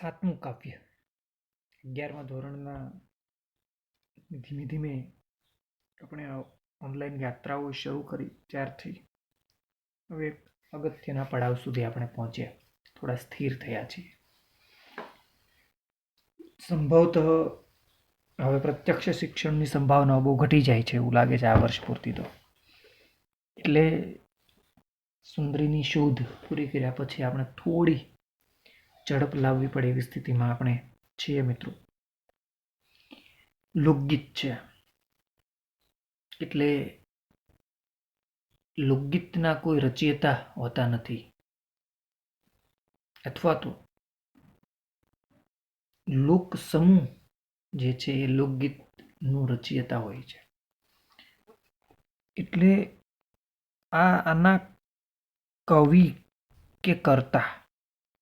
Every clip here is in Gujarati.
સાતમું કાવ્ય અગિયારમા ધોરણના ધીમે ધીમે આપણે ઓનલાઈન યાત્રાઓ શરૂ કરી ત્યારથી હવે અગત્યના પડાવ સુધી આપણે પહોંચ્યા. થોડા સ્થિર થયા છીએ. સંભવતઃ હવે પ્રત્યક્ષ શિક્ષણની સંભાવનાઓ બહુ ઘટી જાય છે એવું લાગે છે આ વર્ષ પૂરતી તો. એટલે સુંદરીની શોધ પૂરી કર્યા પછી આપણે થોડી ઝડપ લાવવી પડે એવી સ્થિતિમાં આપણે છીએ મિત્રો. લોકગીત છે. એટલે લોકગીતના કોઈ રચયિતા હોતા નથી. અથવા તો લોક સમૂહ જે છે એ લોકગીતનું રચયતા હોય છે. એટલે આ આના કવિ કે કર્તા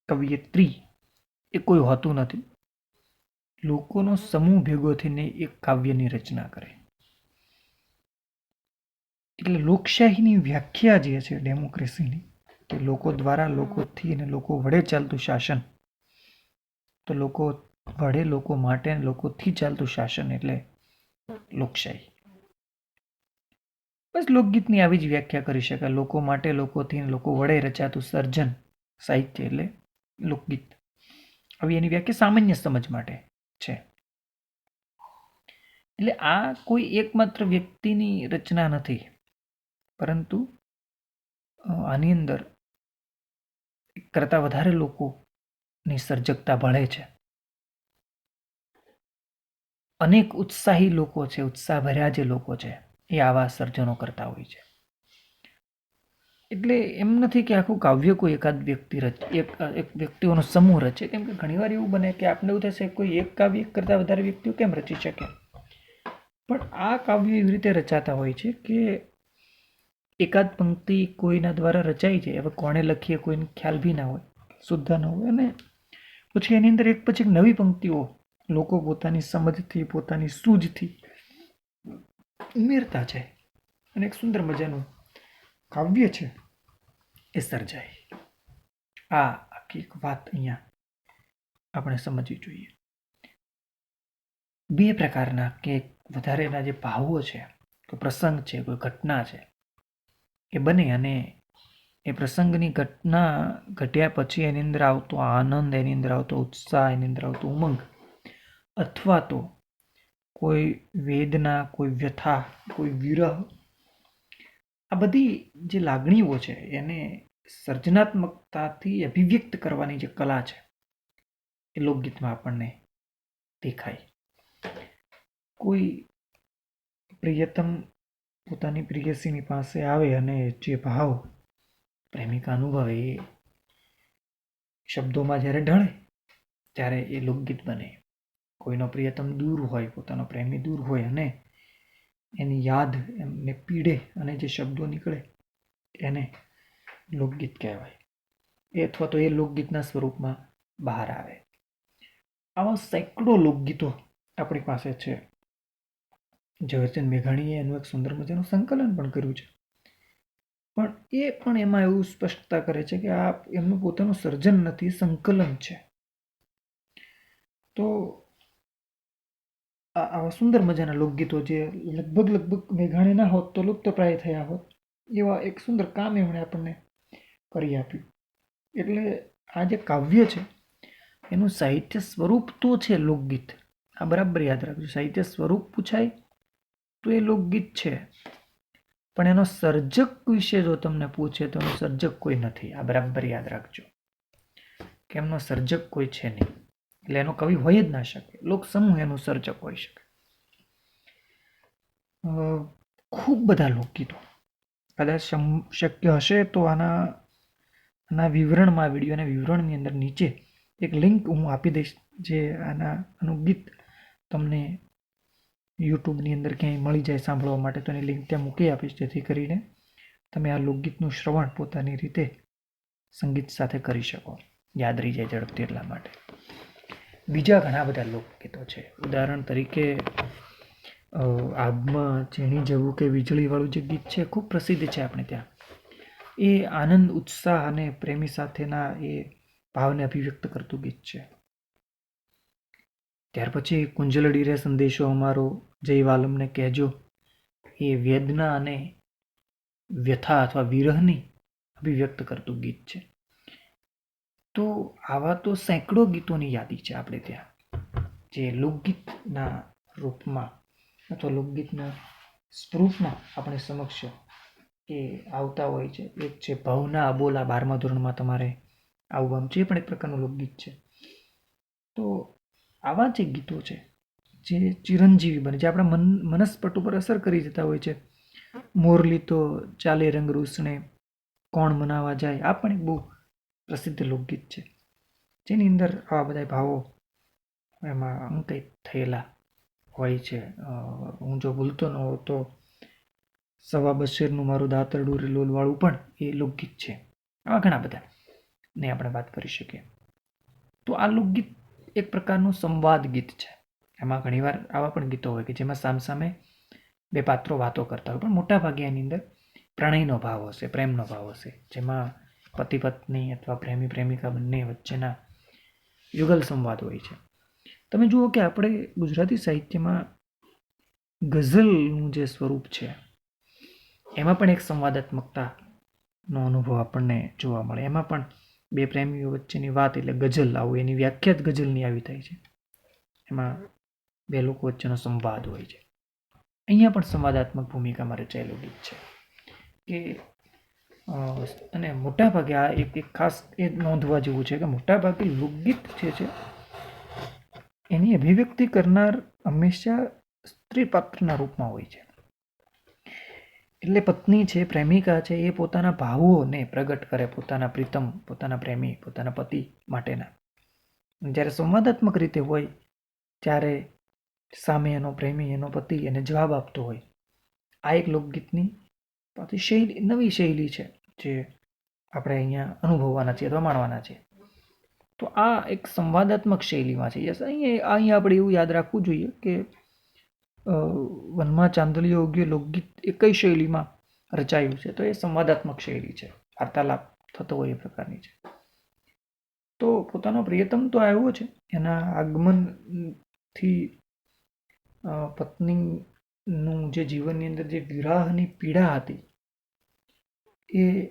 કવિયત્રી એ કોઈ હોતું નથી. લોકોનો સમૂહ ભેગો થઈને એક કાવ્યની રચના કરે. એટલે લોકશાહીની વ્યાખ્યા જે છે ડેમોક્રેસીની, કે લોકો દ્વારા લોકોથી અને લોકો વડે ચાલતું શાસન, તો લોકો વડે લોકો માટે અને લોકોથી ચાલતું શાસન એટલે લોકશાહી. બસ લોકગીતની આવી જ વ્યાખ્યા કરી શકાય. લોકો માટે, લોકોથી લોકો વડે રચાતું સર્જન, સાહિત્ય એટલે લોકગીત આવી એની વ્યાખ્યા સામાન્ય સમજ માટે છે. એટલે આ કોઈ એકમાત્ર વ્યક્તિની રચના નથી. પરંતુ આની અંદર કરતાં વધારે લોકોની સર્જકતા ભળે છે. અનેક ઉત્સાહી લોકો છે, ઉત્સાહભર્યા જે લોકો છે, એ આવા સર્જનો કરતા હોય છે. એટલે એમ નથી કે આખું કાવ્ય કોઈ એકાદ વ્યક્તિ રચ, એક વ્યક્તિઓનો સમૂહ રચે. કેમ કે ઘણીવાર એવું બને કે આપણે એવું થશે કોઈ એક કાવ્ય કરતાં વધારે વ્યક્તિઓ કેમ રચી શકે? પણ આ કાવ્ય એવી રીતે રચાતા હોય છે કે એકાદ પંક્તિ કોઈના દ્વારા રચાઈ જાય. હવે કોણે લખીએ કોઈને ખ્યાલ બી ના હોય, શુદ્ધ ન હોય. અને પછી એની અંદર એક પછી એક નવી પંક્તિઓ લોકો પોતાની સમજથી, પોતાની સૂઝથી ઉમેરતા છે અને એક સુંદર મજાનું કાવ્ય છે? એ સર્જાય. આ આખી એક વાત અહીંયા આપણે સમજવી જોઈએ. બે પ્રકારના કે વધારેના જે ભાવો છે, કોઈ પ્રસંગ છે, કોઈ ઘટના છે, એ બને અને એ પ્રસંગની ઘટના ઘટ્યા પછી એની અંદર આવતો આનંદ, એની અંદર આવતો ઉત્સાહ, એની અંદર આવતો ઉમંગ અથવા તો કોઈ વેદના, કોઈ વ્યથા, કોઈ વિરહ આ બધી જે લાગણીઓ છે એને સર્જનાત્મકતાથી અભિવ્યક્ત કરવાની જે કલા છે, એ લોકગીતમાં આપણને દેખાય. કોઈ પ્રિયતમ પોતાની પ્રિયસીની પાસે આવે અને જે ભાવ પ્રેમિકા અનુભવે એ શબ્દોમાં જ્યારે ઢળે, ત્યારે એ લોકગીત બને. કોઈનો પ્રિયતમ દૂર હોય, પોતાનો પ્રેમી દૂર હોય અને એની યાદ, એમને પીડે અને જે શબ્દો નીકળે એને લોકગીત કહેવાય. એ અથવા તો એ લોકગીતના સ્વરૂપમાં બહાર આવે. આવા સેંકડો લોકગીતો આપણી પાસે છે. ઝવેરચંદ મેઘાણીએ એનું એક સુંદર મજાનું સંકલન પણ કર્યું છે. પણ એ પણ એમાં એવું સ્પષ્ટતા કરે છે કે આ એમનું પોતાનું સર્જન નથી, સંકલન છે. તો આવા સુંદર મજાના લોકગીતો જે લગભગ લગભગ મેઘાણી ના હોત તો લુપ્તપ્રાય થયા હોત, એવા એક સુંદર કામ એમણે આપણને કરી આપ્યું. એટલે આ જે કાવ્ય છે, એનું સાહિત્ય સ્વરૂપ તો છે લોકગીત. આ બરાબર યાદ રાખજો, સાહિત્ય સ્વરૂપ પૂછાય તો એ લોકગીત છે. પણ એનો સર્જક વિશે જો તમને પૂછે તો એનો સર્જક કોઈ નથી, આ બરાબર યાદ રાખજો. કે એમનો સર્જક કોઈ છે નહીં. એટલે એનો કવિ હોય જ ના શકે. લોક સમૂહ એનું સર્જક હોઈ શકે. ખૂબ બધા લોકગીતો. કદાચ શક્ય હશે તો આના આના વિવરણમાં વિડીયોના વિવરણની અંદર નીચે એક લિંક હું આપી દઈશ, જે આના, આનું ગીત તમને યુટ્યુબની અંદર ક્યાંય મળી જાય સાંભળવા માટે, તો એની લિંક ત્યાં મૂકી આપીશ, જેથી કરીને તમે આ લોકગીતનું શ્રવણ પોતાની રીતે સંગીત સાથે કરી શકો. યાદ રહી જાય ઝડપથી એટલા માટે. બીજા ઘણા બધા લોકગીતો છે. ઉદાહરણ તરીકે આગમાં ઝીણી જવું કે વીજળીવાળું જે ગીત છે, ખૂબ પ્રસિદ્ધ છે આપણે ત્યાં. એ આનંદ, ઉત્સાહ અને પ્રેમી સાથેના એ ભાવને અભિવ્યક્ત કરતું ગીત છે. ત્યાર પછી કુંજલડી રે સંદેશો અમારો જય વાલમને કહેજો. એ વેદના અને વ્યથા અથવા વિરહની અભિવ્યક્ત કરતું ગીત છે. તો આવા તો સેંકડો ગીતોની યાદી છે આપણે ત્યાં. જે લોકગીતના રૂપમાં અથવા લોકગીતના સ્વરૂપમાં આપણે સમક્ષ એ આવતા હોય છે. એક છે ભાવના અબોલા બારમા ધોરણમાં તમારે આવવાનું છે. એ પણ એક પ્રકારનું લોકગીત છે. તો આવા જે ગીતો છે, જે ચિરંજીવી બને, જે આપણા મન, મનસ્પટ ઉપર અસર કરી જતા હોય છે. મોરલી તો ચાલે રંગ રૂસણે કોણ મનાવા જાય, આ પણ એક બહુ પ્રસિદ્ધ લોકગીત છે. જેની અંદર આવા બધા ભાવો એમાં અંકિત થયેલા હોય છે. હું જો ભૂલતો ન હોઉં તો સવા બશીરનું મારું દાતરડું રે લોલવાળું પણ એ લોકગીત છે. આવા ઘણા બધા ને આપણે વાત કરી શકીએ. તો આ લોકગીત એક પ્રકારનું સંવાદ ગીત છે. એમાં ઘણીવાર આવા પણ ગીતો હોય કે જેમાં સામસામે બે પાત્રો વાતો કરતા હોય. પણ મોટાભાગે એની અંદર પ્રણયનો ભાવ હશે, પ્રેમનો ભાવ હશે. જેમાં પતિ પત્ની અથવા પ્રેમી પ્રેમિકા બંને વચ્ચેના યુગલ સંવાદ હોય છે. તમે જુઓ કે આપણે ગુજરાતી સાહિત્યમાં ગઝલનું જે સ્વરૂપ છે, એમાં પણ એક સંવાદાત્મકતાનો અનુભવ આપણને જોવા મળે. એમાં પણ બે પ્રેમીઓ વચ્ચેની વાત એટલે ગઝલ આવું, એની વ્યાખ્યાત ગઝલની આવી થાય છે. એમાં બે લોકો વચ્ચેનો સંવાદ હોય છે. અહીંયા પણ સંવાદાત્મક ભૂમિકામાં રચાયેલું ગીત છે કે અને મોટાભાગે આ એક એક ખાસ એ નોંધવા જેવું છે કે મોટાભાગે લોકગીત જે છે, એની અભિવ્યક્તિ કરનાર હંમેશા સ્ત્રી પાત્રના રૂપમાં હોય છે. એટલે પત્ની છે, પ્રેમિકા છે, એ પોતાના ભાવોને પ્રગટ કરે પોતાના પ્રીતમ, પોતાના પ્રેમી, પોતાના પતિ માટેના. જ્યારે સંવાદાત્મક રીતે હોય, ત્યારે સામે એનો પ્રેમી, એનો પતિ એને જવાબ આપતો હોય. આ એક લોકગીતની પાછી શૈલી નવી શૈલી છે જે આપણે અહીંયા અનુભવવાના છીએ અથવા માણવાના છીએ. તો આ એક સંવાદાત્મક શૈલીમાં છે. યસ અહીંયા અહીંયા આપણે એવું યાદ રાખવું જોઈએ કે વનમાં ચાંદલીઓ યોગ્ય લોકગીત એ કઈ શૈલીમાં રચાયું છે. તો એ સંવાદાત્મક શૈલી છે. વાર્તાલાપ થતો હોય એ પ્રકારની છે. તો પોતાનો પ્રિયતમ તો આવ્યો છે. એના આગમનથી અ, પત્નીનું જે જીવનની અંદર જે વિરાહની પીડા હતી, એ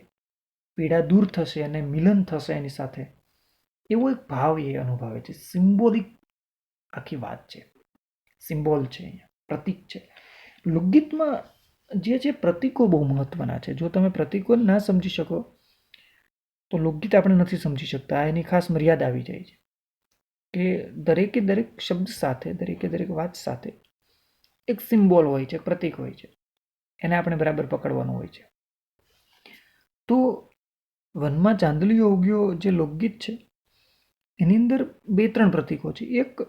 પીડા દૂર થશે અને મિલન થશે એની સાથે, એવો એક ભાવ એ અનુભવે છે. સિમ્બોલિક આખી વાત છે. સિમ્બોલ છે અહીંયા, પ્રતીક છે. લોકગીતમાં જે છે પ્રતીકો બહુ મહત્વના છે. જો તમે પ્રતીકો ના સમજી શકો, તો લોકગીત આપણે નથી સમજી શકતા. એની ખાસ મર્યાદા આવી જાય છે. કે દરેકે દરેક શબ્દ સાથે, દરેકે દરેક વાત સાથે એક સિમ્બોલ હોય છે, પ્રતીક હોય છે. એને આપણે બરાબર પકડવાનું હોય છે. તો વનમાં ચાંદલીઓ ઉગ્યો જે લોકગીત છે, એની અંદર બે ત્રણ પ્રતીકો છે. એક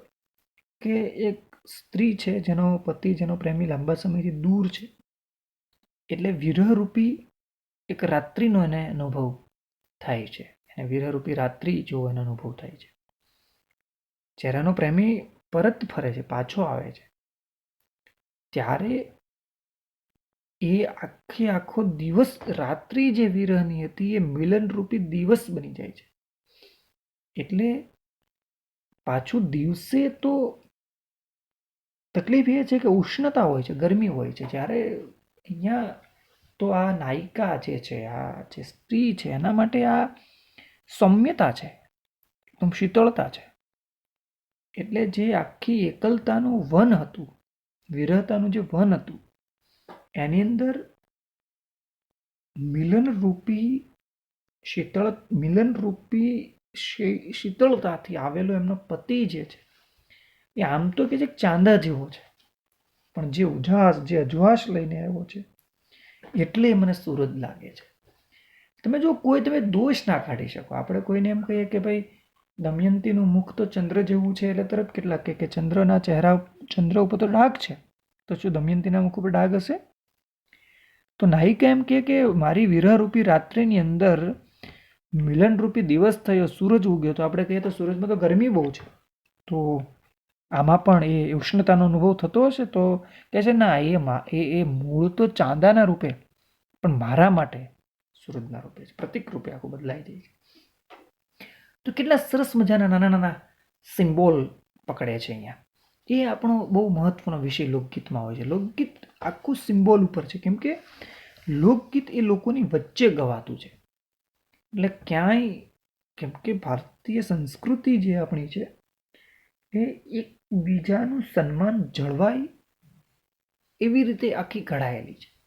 કે એક સ્ત્રી છે, જેનો પતિ, જેનો પ્રેમી લાંબા સમયથી દૂર છે, એટલે વિરહરૂપી એક રાત્રિનો એને અનુભવ થાય છે. એને વિરહરૂપી રાત્રિ જેવો એનો અનુભવ થાય છે. જ્યારે એનો પ્રેમી પરત ફરે છે, પાછો આવે છે. ત્યારે એ આખે આખો દિવસ, રાત્રિ જે વિરહની હતી, એ મિલનરૂપી દિવસ બની જાય છે. એટલે પાછું દિવસે તો તકલીફ એ છે કે ઉષ્ણતા હોય છે, ગરમી હોય છે. જ્યારે અહીંયા તો આ નાયિકા જે છે, આ જે સ્ત્રી છે, એના માટે આ સૌમ્યતા છે, એકદમ શીતળતા છે. એટલે જે આખી એકલતાનું વન હતું વિરહતાનું જે વન હતું, એની અંદર મિલનરૂપી શીતળ, મિલનરૂપી શીતળતાથી આવેલો એમનો પતિ જે છે, એ આમ તો કે છે ચાંદા જેવો છે. પણ જે ઉજાસ, જે અજવાસ લઈને આવ્યો છે, એટલે મને સુરજ લાગે છે. તમે જો કોઈ તમે દોષ ના કાઢી શકો. આપણે કોઈને એમ કહીએ કે ભાઈ દમયંતીનું મુખ તો ચંદ્ર જેવું છે એટલે તરત કેટલાક કે ચંદ્રના ચહેરા ચંદ્ર ઉપર તો ડાઘ છે. તો શું દમયંતીના મુખ ઉપર ડાઘ હશે? તો નાયિકા એમ કહે કે મારી વિરહરૂપી રાત્રિની અંદર મિલનરૂપી દિવસ થયો, સૂરજ ઉગ્યો. તો આપણે કહીએ તો સૂરજમાં તો ગરમી બહુ છે. તો આમાં પણ એ ઉષ્ણતાનો અનુભવ થતો હશે તો કહે છે, ના, એ એ એ મૂળ તો ચાંદાના રૂપે, પણ મારા માટે સૂરજના રૂપે છે. પ્રતિક રૂપે આખું બદલાઈ જાય છે. તો કેટલા સરસ મજાના નાના નાના સિમ્બોલ પકડે છે અહીંયા. એ આપણો બહુ મહત્વનો વિષય લોકગીતમાં હોય છે. લોકગીત આખું સિમ્બોલ ઉપર છે. કેમ કે લોકગીત એ લોકોની વચ્ચે ગવાતું છે. એટલે ક્યાંય, કેમ કે ભારતીય સંસ્કૃતિ જે આપણી છે, એ એકબીજાનું સન્માન જળવાય એવી રીતે આખી ઘડાયેલી છે.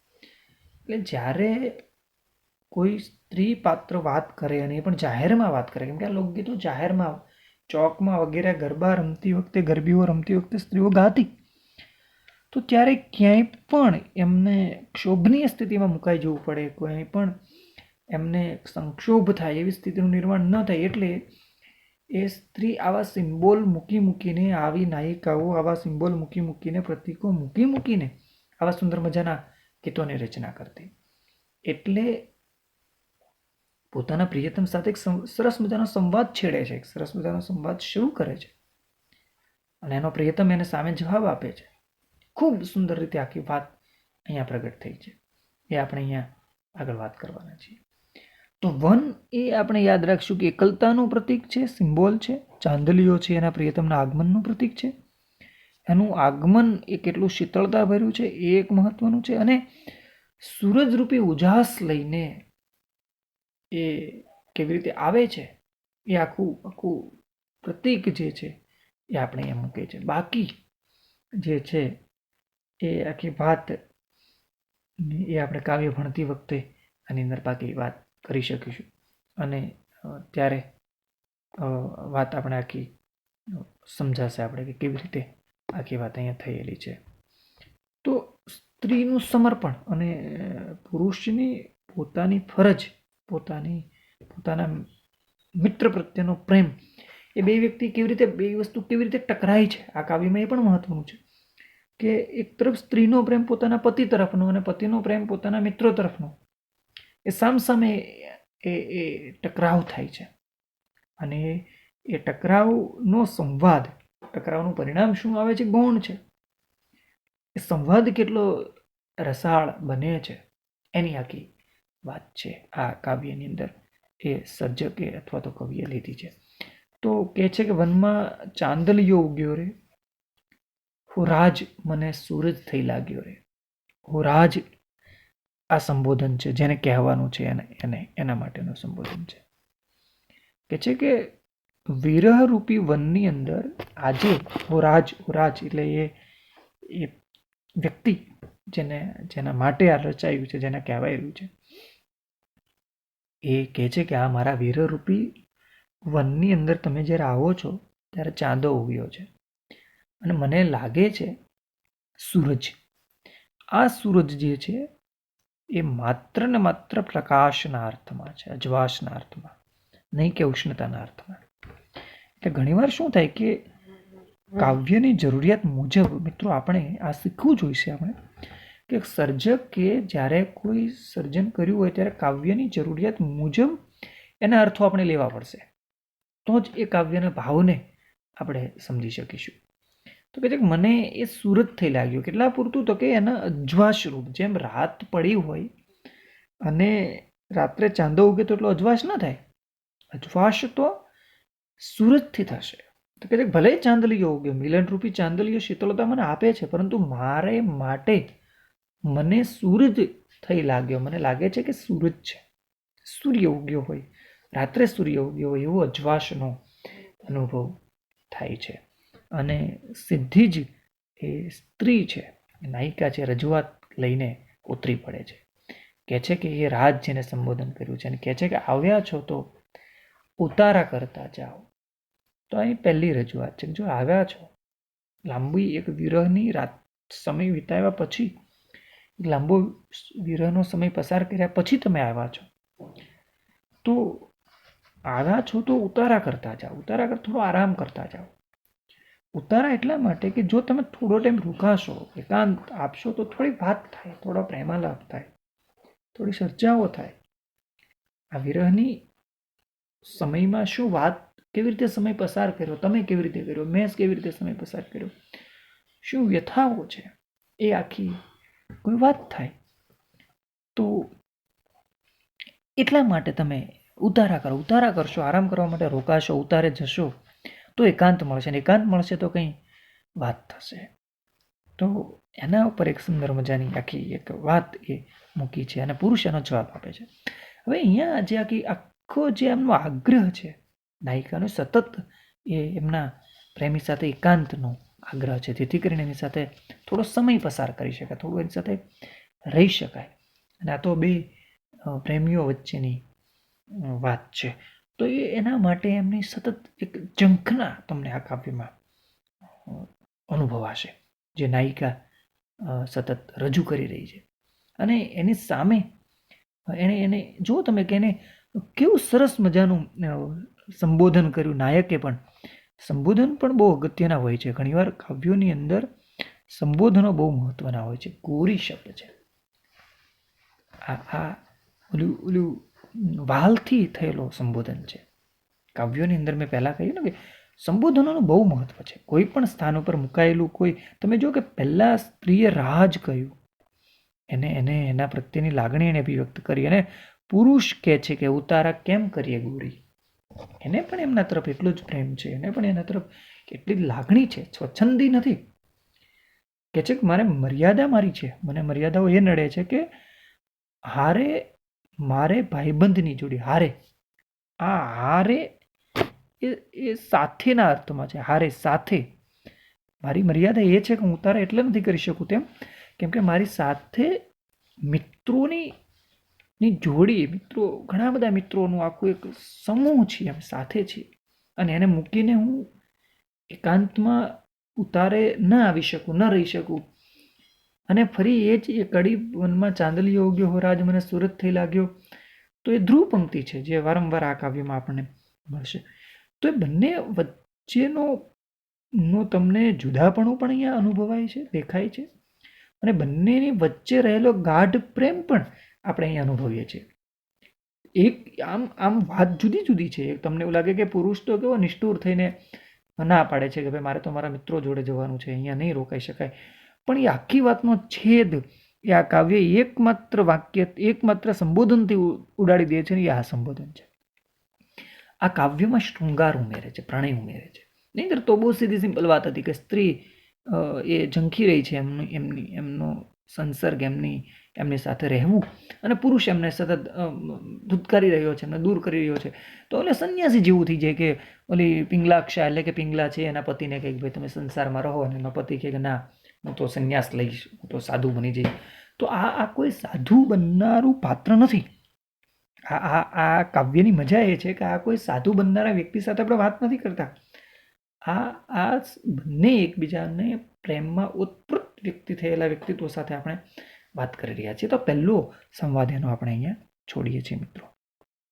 એટલે જ્યારે કોઈ સ્ત્રી પાત્ર વાત કરે અને એ પણ જાહેરમાં વાત કરે. કેમ કે આ લોકગીતો જાહેરમાં, ચોકમાં વગેરે ગરબા રમતી વખતે, ગરબીઓ રમતી વખતે સ્ત્રીઓ ગાતી. તો ત્યારે ક્યાંય પણ એમને ક્ષોભનીય સ્થિતિમાં મુકાઈ જવું પડે, ક્યાંય પણ એમને સંક્ષોભ થાય, એવી સ્થિતિનું નિર્માણ ન થાય, એટલે એ સ્ત્રી આવા સિમ્બોલ મૂકી મૂકીને, આવી નાયિકાઓ આવા સિમ્બોલ મૂકી મૂકીને, પ્રતીકો મૂકી મૂકીને, આવા સુંદર મજાના ગીતોની રચના કરતી. એટલે પોતાના પ્રિયતમ સાથે એક સરસ મજાનો સંવાદ છેડે છે. એક સરસ મજાનો સંવાદ શરૂ કરે છે. અને એનો પ્રિયતમ એને સામે જવાબ આપે છે. ખૂબ સુંદર રીતે આખી વાત અહીંયા પ્રગટ થઈ છે. એ આપણે અહીંયા આગળ વાત કરવાના છીએ. તો વન એ આપણે યાદ રાખશું કે એકલતાનું પ્રતીક છે, સિમ્બોલ છે, ચાંદલીઓ છે, એના પ્રિયતમના આગમનનું પ્રતીક છે. એનું આગમન એ કેટલું શીતળતા ભર્યું છે, એ એક મહત્વનું છે. અને સૂરજરૂપી ઉજાસ લઈને એ કેવી રીતે આવે છે, એ આખું આખું પ્રતીક જે છે, એ આપણે અહીંયા મૂકે છે બાકી જે છે, એ આખી વાત એ આપણે કાવ્ય ભણતી વખતે આની અંદર બાકી વાત કરી શકીશું. અને ત્યારે વાત આપણે આખી સમજાશે આપણે કે કેવી રીતે આખી વાત અહીંયા થયેલી છે. તો સ્ત્રીનું સમર્પણ અને પુરુષની પોતાની ફરજ પોતાની, પોતાના મિત્ર પ્રત્યેનો પ્રેમ. એ બે વ્યક્તિ કેવી રીતે, બે વસ્તુ કેવી રીતે ટકરાય છે? આ કાવ્યમાં એ પણ મહત્વનું છે કે એક તરફ સ્ત્રીનો પ્રેમ પોતાના પતિ તરફનો અને પતિનો પ્રેમ પોતાના મિત્રો તરફનો. એ સામસામે એ એ ટકરાવ થાય છે. અને એ ટકરાવનો સંવાદ, ટકરાવનું પરિણામ શું આવે છે? ગૌણ છે. એ સંવાદ કેટલો રસાળ બને છે? એની આખી વાત છે. આ કાવ્યની અંદર એ સર્જકે અથવા તો કવિએ લીધી છે. તો કહે છે કે, વનમાં ચાંદલિયો ઉગ્યો રે. રાજ મને સૂરજ થઈ લાગ્યો રે. રાજ આ સંબોધન છે, જેને કહેવાનું છે એને એને, એના માટેનું સંબોધન છે. કે છે કે, વિરહરૂપી વનની અંદર આજે હોરાજ હોરાજ એટલે એ એ વ્યક્તિ જેને, જેના માટે આ રચાયું છે, જેને કહેવાયું છે. એ કહે છે કે, આ મારા વીરરૂપી વનની અંદર તમે જ્યારે આવો છો, ત્યારે ચાંદો ઉગ્યો છે. અને મને લાગે છે, સૂરજ. આ સૂરજ જે છે, એ માત્ર ને માત્ર પ્રકાશના અર્થમાં છે, અજવાશના અર્થમાં, નહીં કે ઉષ્ણતાના અર્થમાં. એટલે ઘણીવાર શું થાય કે, કાવ્યની જરૂરિયાત મુજબ મિત્રો આપણે આ શીખવું જોઈશે આપણે. કે સર્જકે જ્યારે કોઈ સર્જન કર્યું હોય ત્યારે કાવ્યની જરૂરિયાત મુજબ એના અર્થો આપણે લેવા પડશે. તો જ એ કાવ્યના ભાવને આપણે સમજી શકીશું. તો કે મને એ સુરત થઈ લાગ્યું. કેટલા પૂરતું તો કે એના અજવાશ રૂપ. જેમ રાત પડી હોય અને રાત્રે ચાંદો ઉગે તો એટલો અજવાશ ન થાય. અજવાશ તો સુરતથી થશે. તો કે ભલે ચાંદલીઓ ઉગે, મિલનરૂપી ચાંદલીઓ શીતળતા મને આપે છે, પરંતુ મારે માટે મને સૂરજ થઈ લાગ્યો. મને લાગે છે કે સૂરજ છે. સૂર્ય ઉગ્યો હોય. રાત્રે સૂર્ય ઉગ્યો હોય એવો અજવાશનો અનુભવ થાય છે. અને સીધી જ એ સ્ત્રી છે. નાયિકા છે, રજૂઆત લઈને ઉતરી પડે છે. કહે છે કે એ રાજ જેને સંબોધન કર્યું છે અને કહે છે કે આવ્યા છો તો ઉતારા કરતા જાઓ. તો અહીં પહેલી રજૂઆત છે. જો આવ્યા છો, લાંબી એક વિરહની રાત સમય વિતાવ્યા પછી લાંબો વિરહનો સમય પસાર કર્યા પછી તમે આવ્યા છો. તો આવ્યા છો તો ઉતારા કરતા જાઓ. ઉતારા કર, થોડો આરામ કરતા જાઓ. ઉતારા એટલા માટે કે જો તમે થોડો ટાઈમ રોકાશો, એકાંત આપશો, તો થોડી વાત થાય, થોડો પ્રેમાલાપ થાય, થોડી ચર્ચાઓ થાય. આ વિરહની સમયમાં શું વાત કેવી રીતે સમય પસાર કર્યો, તમે કેવી રીતે કર્યો, મેં કેવી રીતે સમય પસાર કર્યો, શું વ્યથાઓ છે, એ આખી કોઈ વાત થાય તો એટલા માટે તમે ઉતારા કરો, ઉતારા કરશો, આરામ કરવા માટે રોકાશો, ઉતારે જશો, તો એકાંત મળશે અને એકાંત મળશે તો કંઈ વાત થશે. તો એના ઉપર એક સુંદર મજાની આખી એક વાત એ મૂકી છે અને પુરુષ એનો જવાબ આપે છે. હવે અહીંયા જે આખી આખો જે એમનો આગ્રહ છે, નાયિકાનો સતત એ એમના પ્રેમી સાથે એકાંતનો આગ્રહ છે. જેથી કરીને એની સાથે થોડો સમય પસાર કરી શકાય, થોડું એની સાથે રહી શકાય. અને આ તો બે પ્રેમીઓ વચ્ચેની વાત છે. તો એ એના માટે એમની સતત એક ઝંખના તમને આ કાવ્યમાં અનુભવાશે. જે નાયિકા સતત રજૂ કરી રહી છે. અને એની સામે એણે એને જો તમે કે એને કેવું સરસ મજાનું સંબોધન કર્યું. નાયકે પણ સંબોધન પણ બહુ અગત્યના હોય છે. ઘણીવાર કાવ્યોની અંદર સંબોધનો બહુ મહત્વના હોય છે. કોરી શબ્દ છે. આ આ ઓલું ઓલું વાલથી થયેલો સંબોધન છે. કાવ્યોની અંદર મેં પહેલાં કહ્યું ને કે સંબોધનોનું બહુ મહત્વ છે. કોઈ પણ સ્થાન ઉપર મુકાયેલું કોઈ, તમે જો કે પહેલાં સ્ત્રીએ રાજ કહ્યું. એને એને, એના પ્રત્યેની લાગણી એને અભિવ્યક્ત કરી. અને પુરુષ કહે છે કે, ઉતારા કેમ કરીએ ગોરી? એને પણ એમના તરફ એટલો જ પ્રેમ છે, એને પણ એના તરફ કેટલી લાગણી છે, સ્વચ્છંદી નથી. કે છે કે મારે મર્યાદા મારી છે, મને મર્યાદાઓ એ નડે છે કે હારે મારે ભાઈબંધની જોડી, હારે. આ હારે એ એ સાથેના અર્થમાં છે, હારે સાથે. મારી મર્યાદા એ છે કે હું તારે એટલે નથી કરી શકું તેમ, કેમ કે મારી સાથે મિત્રોની ની જોડી મિત્રો, ઘણા બધા મિત્રોનું આખું એક સમૂહ છે એમ સાથે છીએ. અને એને મૂકીને હું એકાંતમાં ઉતારે ન આવી શકું, ન રહી શકું. અને ફરી એ જ એ કડી વનમાં ચાંદલીઓ ઉગ્યો હો રાજ મને સુરત થઈ લાગ્યો, તો એ ધ્રુવ પંક્તિ છે, જે વારંવાર આ કાવ્યમાં આપણને મળશે. તો એ બંને વચ્ચેનો નો તમને જુદાપણું પણ અહીંયા અનુભવાય છે, દેખાય છે. અને બંનેની વચ્ચે રહેલો ગાઢ પ્રેમ પણ આપણે અહીં અનુભવીએ છીએ. એક આમ આમ વાત જુદી જુદી છે. તમને એવું લાગે કે પુરુષ તો કેવો નિષ્ઠુર થઈને ના પાડે છે કે ભાઈ મારે તો મારા મિત્રો જોડે જવાનું છે, અહીંયા નહીં રોકાઈ શકાય. પણ એ આખી વાતનો છેદ, એ આ કાવ્ય એકમાત્ર વાક્ય, એકમાત્ર સંબોધનથી ઉડાડી દે છે ને એ આ સંબોધન છે. આ કાવ્યમાં શૃંગાર ઉમેરે છે, પ્રણય ઉમેરે છે. નહીં તો બહુ સીધી સિમ્પલ વાત હતી કે સ્ત્રી એ ઝંખી રહી છે એમની એમની, એમનો સંસર્ગ એમની એમની સાથે રહેવું અને પુરુષ એમને સતત ધૂતકારી રહ્યો છે એમને દૂર કરી રહ્યો છે. તો એટલે સંન્યાસી જેવું થઈ જાય કે ઓલી પિંગલાક્ષા એટલે કે પિંગલા છે એના પતિને કહે કે ભાઈ તમે સંસારમાં રહો અને એનો પતિ કહે કે ના, હું તો સંન્યાસ લઈશ, હું તો સાધુ બની જઈશ. તો આ આ કોઈ સાધુ બનનારું પાત્ર નથી. આ આ આ કાવ્યની મજા એ છે કે આ કોઈ સાધુ બનનારા વ્યક્તિ સાથે આપણે વાત નથી કરતા. આ આ બંને એકબીજાને પ્રેમમાં ઉત્પૃત વ્યક્તિ થયેલા વ્યક્તિત્વ સાથે આપણે વાત કરી રહ્યા છીએ. તો પહેલો સંવાદ એનો આપણે અહીંયા છોડીએ છીએ મિત્રો.